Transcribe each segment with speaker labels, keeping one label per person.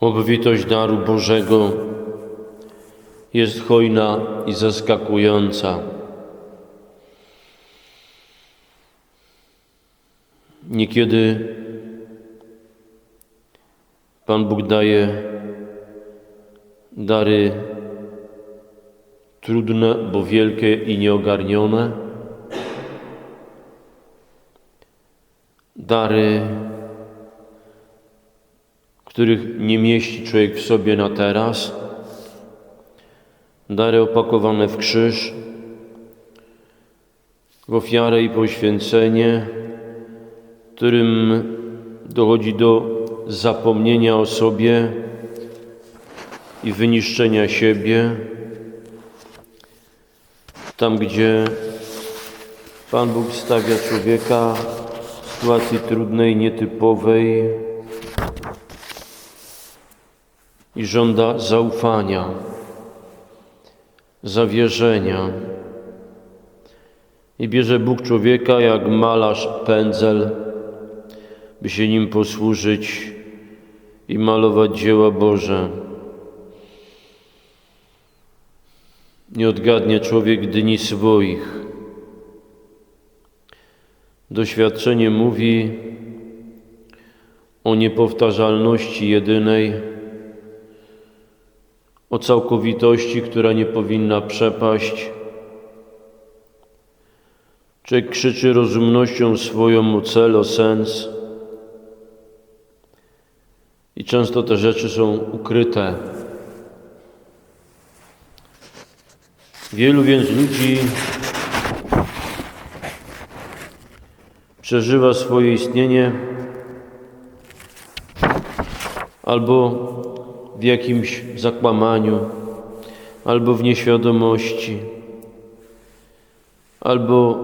Speaker 1: Obfitość daru Bożego jest hojna i zaskakująca. Niekiedy Pan Bóg daje dary trudne, bo wielkie i nieogarnione. Dary, których nie mieści człowiek w sobie na teraz. Dary opakowane w krzyż, w ofiarę i poświęcenie, którym dochodzi do zapomnienia o sobie i wyniszczenia siebie. Tam, gdzie Pan Bóg stawia człowieka w sytuacji trudnej, nietypowej i żąda zaufania, zawierzenia. I bierze Bóg człowieka jak malarz pędzel, by się nim posłużyć i malować dzieła Boże. Nie odgadnie człowiek dni swoich. Doświadczenie mówi o niepowtarzalności jedynej, o całkowitości, która nie powinna przepaść. Człowiek krzyczy rozumnością swoją o cel, o sens. I często te rzeczy są ukryte. Wielu więc ludzi przeżywa swoje istnienie albo w jakimś zakłamaniu, albo w nieświadomości, albo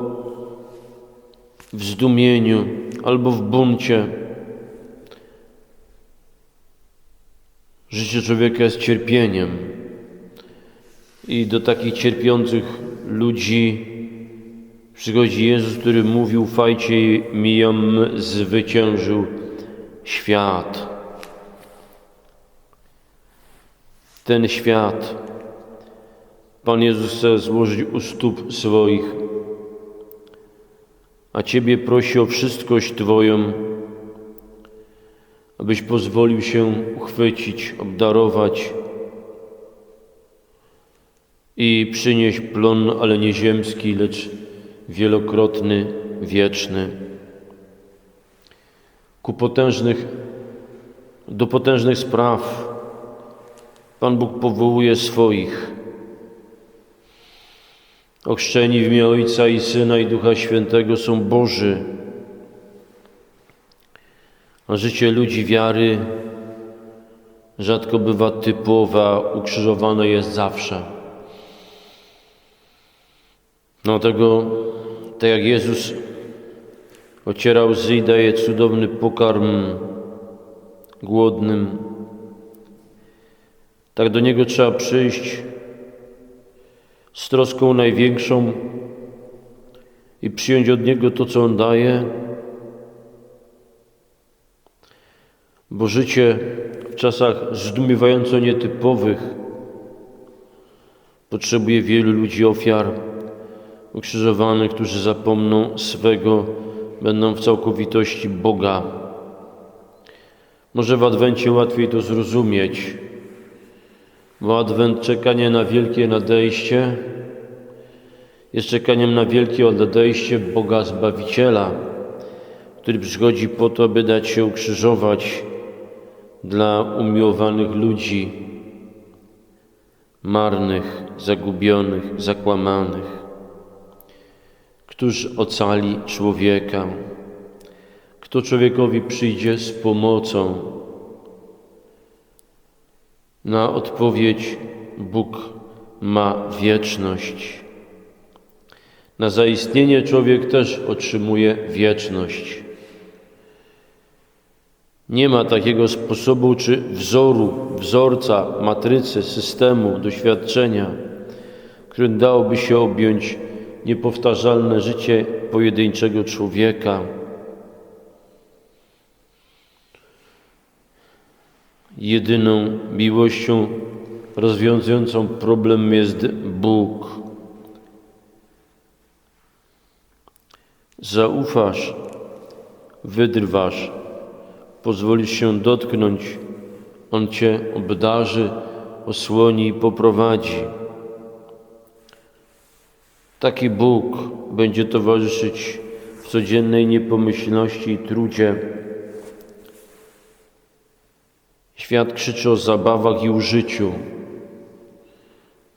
Speaker 1: w zdumieniu, albo w buncie. Życie człowieka jest cierpieniem. I do takich cierpiących ludzi przychodzi Jezus, który mówił: Ufajcie mi, jam zwyciężył świat. Ten świat. Pan Jezus chce złożyć u stóp swoich, a Ciebie prosi o wszystkość Twoją, abyś pozwolił się uchwycić, obdarować i przynieść plon, ale nie ziemski, lecz wielokrotny, wieczny. Ku potężnych, do potężnych spraw Pan Bóg powołuje swoich. Ochrzczeni w imię Ojca i Syna i Ducha Świętego są Boży, a życie ludzi wiary rzadko bywa typowa, ukrzyżowane jest zawsze. Dlatego, tak jak Jezus ocierał łzy i daje cudowny pokarm głodnym, tak do Niego trzeba przyjść z troską największą i przyjąć od Niego to, co On daje, bo życie w czasach zdumiewająco nietypowych potrzebuje wielu ludzi ofiar ukrzyżowanych, którzy zapomną swego, będą w całkowitości Boga. Może w Adwencie łatwiej to zrozumieć, bo Adwent, czekanie na wielkie nadejście, jest czekaniem na wielkie odejście Boga Zbawiciela, który przychodzi po to, by dać się ukrzyżować dla umiłowanych ludzi, marnych, zagubionych, zakłamanych. Któż ocali człowieka? Kto człowiekowi przyjdzie z pomocą? Na odpowiedź Bóg ma wieczność. Na zaistnienie człowiek też otrzymuje wieczność. Nie ma takiego sposobu czy wzoru, wzorca, matrycy, systemu, doświadczenia, którym dałoby się objąć niepowtarzalne życie pojedynczego człowieka. Jedyną miłością rozwiązującą problem jest Bóg. Zaufasz, wydrwasz, pozwolisz się dotknąć, On Cię obdarzy, osłoni i poprowadzi. Taki Bóg będzie towarzyszyć w codziennej niepomyślności i trudzie. Świat krzyczy o zabawach i użyciu.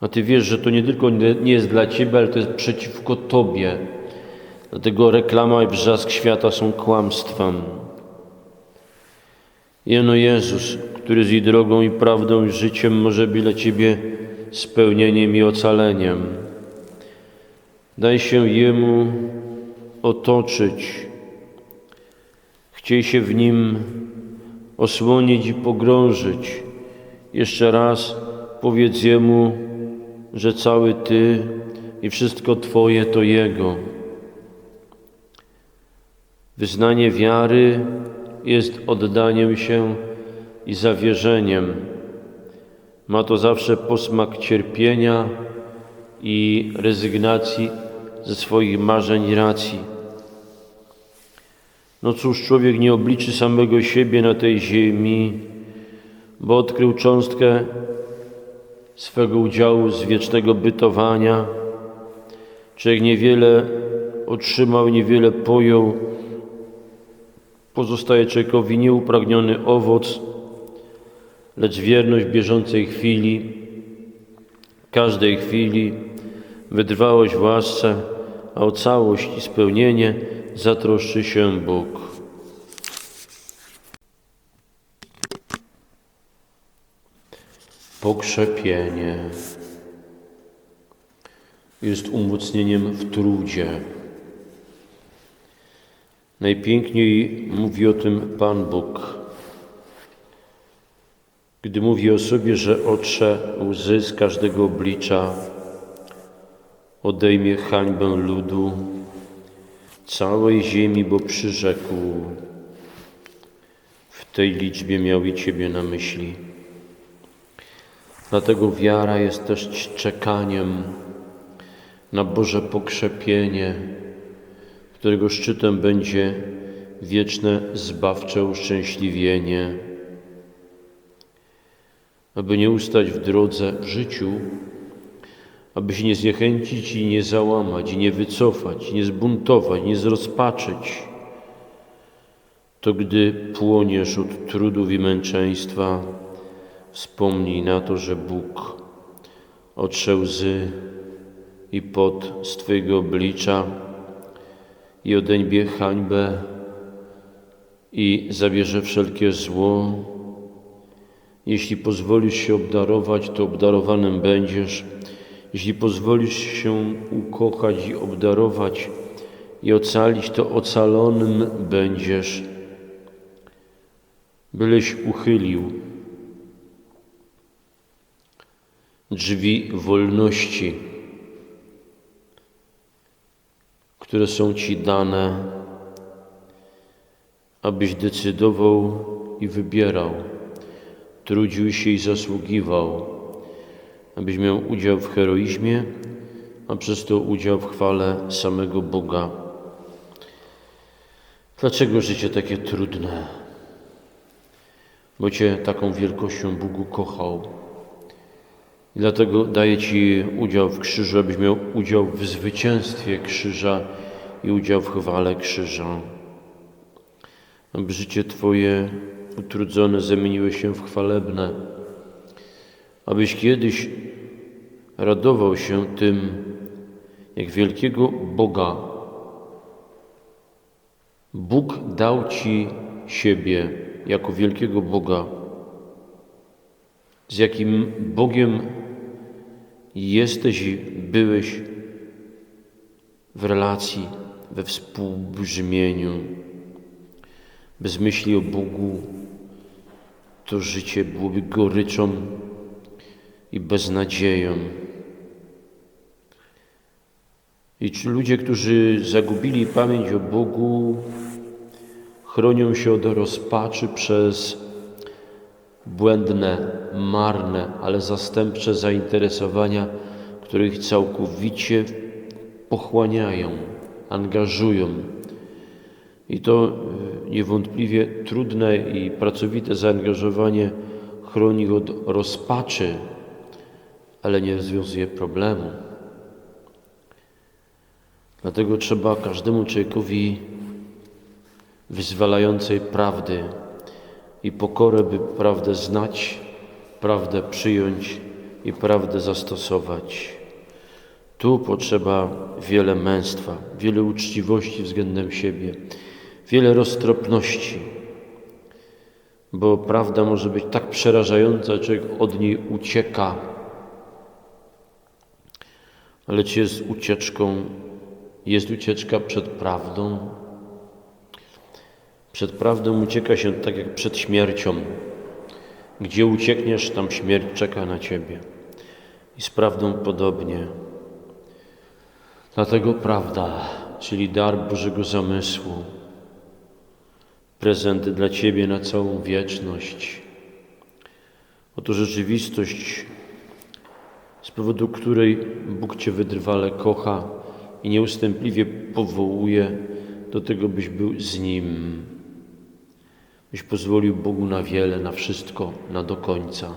Speaker 1: A Ty wiesz, że to nie tylko nie jest dla Ciebie, ale to jest przeciwko Tobie. Dlatego reklama i wrzask świata są kłamstwem. Jeno Jezus, który z jej drogą i prawdą i życiem może być dla Ciebie spełnieniem i ocaleniem. Daj się Jemu otoczyć. Chciej się w Nim osłonić i pogrążyć. Jeszcze raz powiedz Jemu, że cały Ty i wszystko Twoje to Jego. Wyznanie wiary jest oddaniem się i zawierzeniem. Ma to zawsze posmak cierpienia i rezygnacji ze swoich marzeń i racji. No cóż, człowiek nie obliczy samego siebie na tej ziemi, bo odkrył cząstkę swego udziału z wiecznego bytowania. Człowiek niewiele otrzymał, niewiele pojął. Pozostaje człowiekowi nieupragniony owoc, lecz wierność bieżącej chwili, każdej chwili, wytrwałość w łasce, a o całość i spełnienie zatroszczy się Bóg. Pokrzepienie jest umocnieniem w trudzie. Najpiękniej mówi o tym Pan Bóg, gdy mówi o sobie, że otrze łzy z każdego oblicza, odejmie hańbę ludu, całej ziemi, bo przyrzekł, w tej liczbie miał i Ciebie na myśli. Dlatego wiara jest też czekaniem na Boże pokrzepienie, którego szczytem będzie wieczne zbawcze uszczęśliwienie. Aby nie ustać w drodze w życiu, aby się nie zniechęcić i nie załamać, i nie wycofać, nie zbuntować, nie zrozpaczyć, to gdy płoniesz od trudów i męczeństwa, wspomnij na to, że Bóg otrze łzy i pot z Twojego oblicza i odębie hańbę i zabierze wszelkie zło. Jeśli pozwolisz się obdarować, to obdarowanym będziesz. Jeśli pozwolisz się ukochać i obdarować i ocalić, to ocalonym będziesz. Byleś uchylił drzwi wolności, które są Ci dane, abyś decydował i wybierał, trudził się i zasługiwał, abyś miał udział w heroizmie, a przez to udział w chwale samego Boga. Dlaczego życie takie trudne? Bo Cię taką wielkością Bóg kochał. I dlatego daje Ci udział w krzyżu, abyś miał udział w zwycięstwie krzyża i udział w chwale krzyża. Aby życie Twoje utrudzone zamieniło się w chwalebne. Abyś kiedyś radował się tym, jak wielkiego Boga. Bóg dał Ci siebie jako wielkiego Boga, z jakim Bogiem jesteś i byłeś w relacji, we współbrzmieniu. Bez myśli o Bogu to życie byłoby goryczą i beznadzieją. I ci ludzie, którzy zagubili pamięć o Bogu, chronią się od rozpaczy przez błędne, marne, ale zastępcze zainteresowania, które ich całkowicie pochłaniają, angażują. I to y, niewątpliwie trudne i pracowite zaangażowanie chroni od rozpaczy, ale nie rozwiązuje problemu. Dlatego trzeba każdemu człowiekowi wyzwalającej prawdy i pokorę, by prawdę znać, prawdę przyjąć i prawdę zastosować. Tu potrzeba wiele męstwa, wiele uczciwości względem siebie, wiele roztropności, bo prawda może być tak przerażająca, że człowiek od niej ucieka. Ale czy jest ucieczką, jest ucieczka przed prawdą? Przed prawdą ucieka się tak jak przed śmiercią. Gdzie uciekniesz, tam śmierć czeka na ciebie. I z prawdą podobnie. Dlatego prawda, czyli dar Bożego zamysłu, prezent dla Ciebie na całą wieczność. Oto rzeczywistość, z powodu której Bóg Cię wytrwale kocha i nieustępliwie powołuje do tego, byś był z Nim, byś pozwolił Bogu na wiele, na wszystko, na do końca.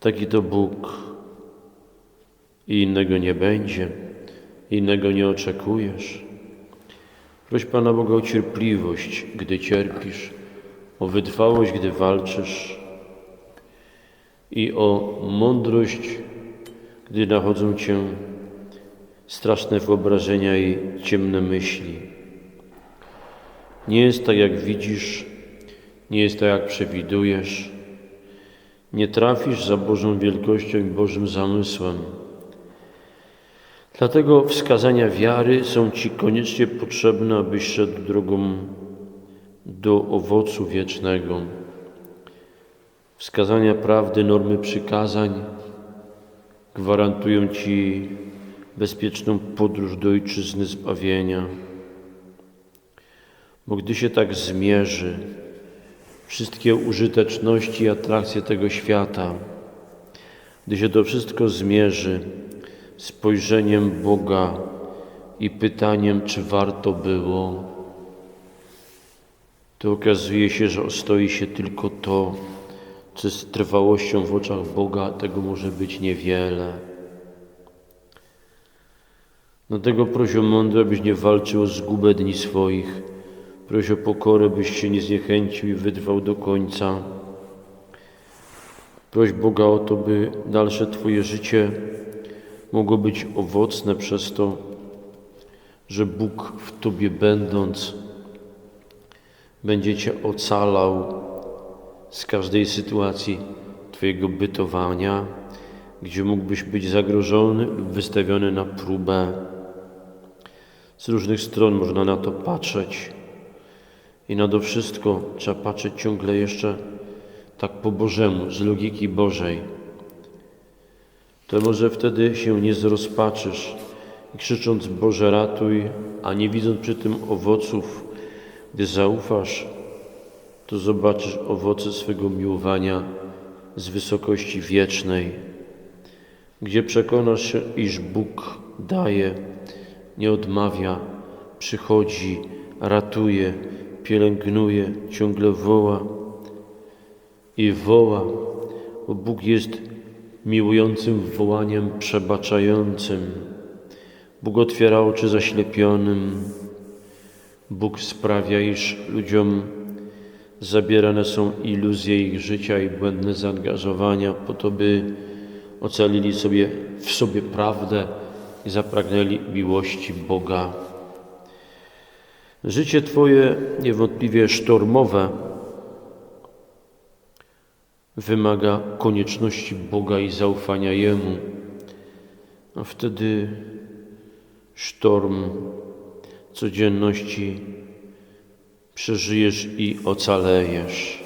Speaker 1: Taki to Bóg i innego nie będzie, innego nie oczekujesz. Proś Pana Boga o cierpliwość, gdy cierpisz, o wytrwałość, gdy walczysz i o mądrość, gdy nachodzą Cię straszne wyobrażenia i ciemne myśli. Nie jest tak, jak widzisz, nie jest tak, jak przewidujesz. Nie trafisz za Bożą wielkością i Bożym zamysłem. Dlatego wskazania wiary są Ci koniecznie potrzebne, abyś szedł drogą do owocu wiecznego. Wskazania prawdy, normy przykazań gwarantują Ci bezpieczną podróż do ojczyzny zbawienia. Bo gdy się tak zmierzy wszystkie użyteczności i atrakcje tego świata, gdy się to wszystko zmierzy, spojrzeniem Boga i pytaniem, czy warto było, to okazuje się, że ostoi się tylko to, co z trwałością w oczach Boga tego może być niewiele. Dlatego proś o mądre, byś nie walczył o zgubę dni swoich. Proś o pokorę, byś się nie zniechęcił i wytrwał do końca. Proś Boga o to, by dalsze Twoje życie mogło być owocne przez to, że Bóg w Tobie będąc będzie Cię ocalał z każdej sytuacji Twojego bytowania, gdzie mógłbyś być zagrożony lub wystawiony na próbę. Z różnych stron można na to patrzeć i na to wszystko trzeba patrzeć ciągle jeszcze tak po Bożemu, z logiki Bożej to może wtedy się nie zrozpaczysz i krzycząc Boże ratuj, a nie widząc przy tym owoców, gdy zaufasz, to zobaczysz owoce swego miłowania z wysokości wiecznej, gdzie przekonasz się, iż Bóg daje, nie odmawia, przychodzi, ratuje, pielęgnuje, ciągle woła i woła, bo Bóg jest miłującym wołaniem przebaczającym. Bóg otwiera oczy zaślepionym. Bóg sprawia, iż ludziom zabierane są iluzje ich życia i błędne zaangażowania po to, by ocalili sobie w sobie prawdę i zapragnęli miłości Boga. Życie Twoje niewątpliwie sztormowe wymaga konieczności Boga i zaufania Jemu, a wtedy sztorm codzienności przeżyjesz i ocalejesz.